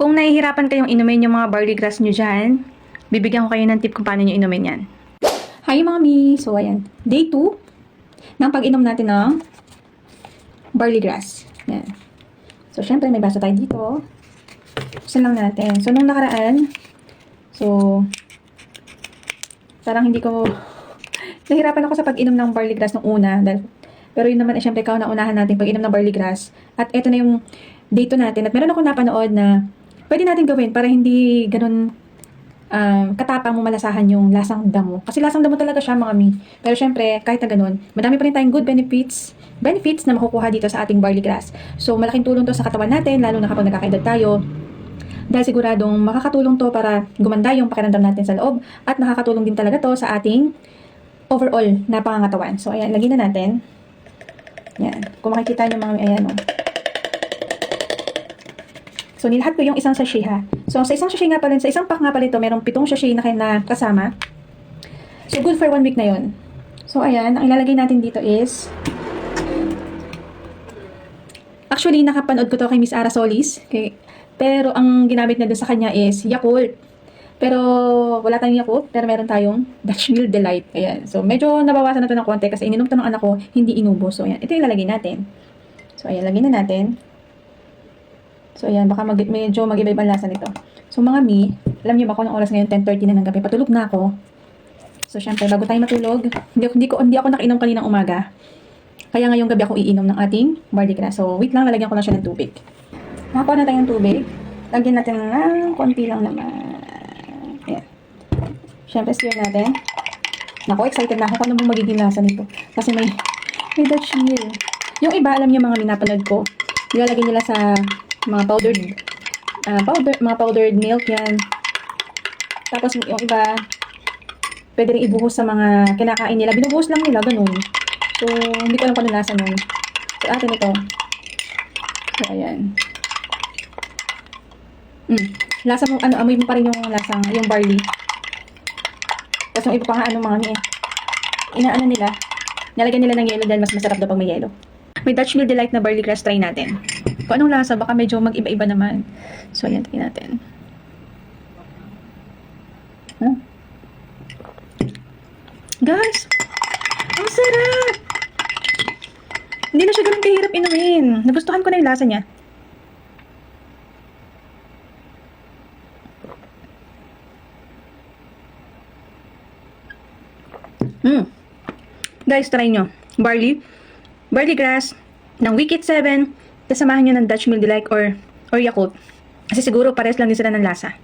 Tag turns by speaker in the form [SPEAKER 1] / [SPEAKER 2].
[SPEAKER 1] Kung nahihirapan kayong inumin yung mga barley grass nyo dyan, bibigyan ko kayo ng tip kung paano nyo inumin yan. Hi mga mi! So ayan, day 2 ng pag-inom natin ng barley grass. Yan. So syempre may baso tayo dito. Buksan lang natin. So nung nakaraan, so parang hindi ko nahirapan ako sa pag-inom ng barley grass nung una dahil pero yun naman, eh, syempre, ikaw na unahan natin pag-inom ng barley grass. At eto na yung day 2 natin. At meron ako napanood na pwede natin gawin para hindi ganun um, katapang mo malasahan yung lasang damo. Kasi lasang damo talaga siya, mga mi. Pero syempre, kahit na ganun, madami pa rin tayong good benefits benefits na makukuha dito sa ating barley grass. So, malaking tulong to sa katawan natin, lalo na kapag nagkakaedad tayo. Dahil siguradong makakatulong to para gumanda yung pakiramdam natin sa loob at nakakatulong din talaga to sa ating overall na pangangatawan. So, ayan, lagyan na natin. Yan. Kung makikita nyo mga ayan o. So, nilahat ko yung isang sachet ha. So, sa isang sachet nga pala, sa isang pack nga pala ito, merong pitong sachet na, na kasama. So, good for one week na yon. So, ayan, ang ilalagay natin dito is Actually, nakapanood ko to kay Miss Ara Solis. Kay, pero ang ginamit na doon sa kanya is Yakult. Pero wala tayong Yakult, pero meron tayong Dutch Mill Delight. Ayan. So medyo nabawasan na to ng konti kasi ininom to ng anak ko, hindi inubo. So ayan, ito yung lalagay natin. So ayan, lagyan na natin. So ayan, baka mag medyo mag-iba ibang lasa nito. So mga mi, alam niyo ba kung anong oras ngayon? 10.30 na ng gabi. Patulog na ako. So syempre, bago tayo matulog, hindi, hindi, ko, hindi ako nakinom kaninang umaga. Kaya ngayong gabi ako iinom ng ating barley grass. So, wait lang, lalagyan ko lang siya ng tubig. Nakakuha na tayong tubig. Lagyan natin ng konti lang naman. Ayan. Siyempre, stir natin. Naku, excited na ako kung ano magiging lasa nito. Kasi may, may Dutch meal. Yung iba, alam niyo mga minapanood ko, nilalagay nila sa mga powdered, ah, powder, mga powdered milk yan. Tapos yung iba, pwede rin ibuhos sa mga kinakain nila. Binubuhos lang nila, ganun. So, hindi ko alam kung ano lasa nun. So, atin ito. So, ayan. Mm. Lasa mo, ano, amoy mo pa rin yung lasang, yung barley. Tapos yung iba pa nga, ano, mga eh. Inaano nila, nalagyan nila ng yelo dahil mas masarap daw pag may yelo. May Dutch Mill Delight na barley grass, try natin. Kung anong lasa, baka medyo mag-iba-iba naman. So, ayan, tingnan natin. Huh? Guys, ang sarap! Hindi na siya ganun kahirap inumin. Nagustuhan ko na yung lasa niya. Hmm. Guys, try nyo. Barley. Barley grass ng Wicked 7. Kasamahan nyo ng Dutch Mill Delight or, or Yakult. Kasi siguro pares lang din sila ng lasa.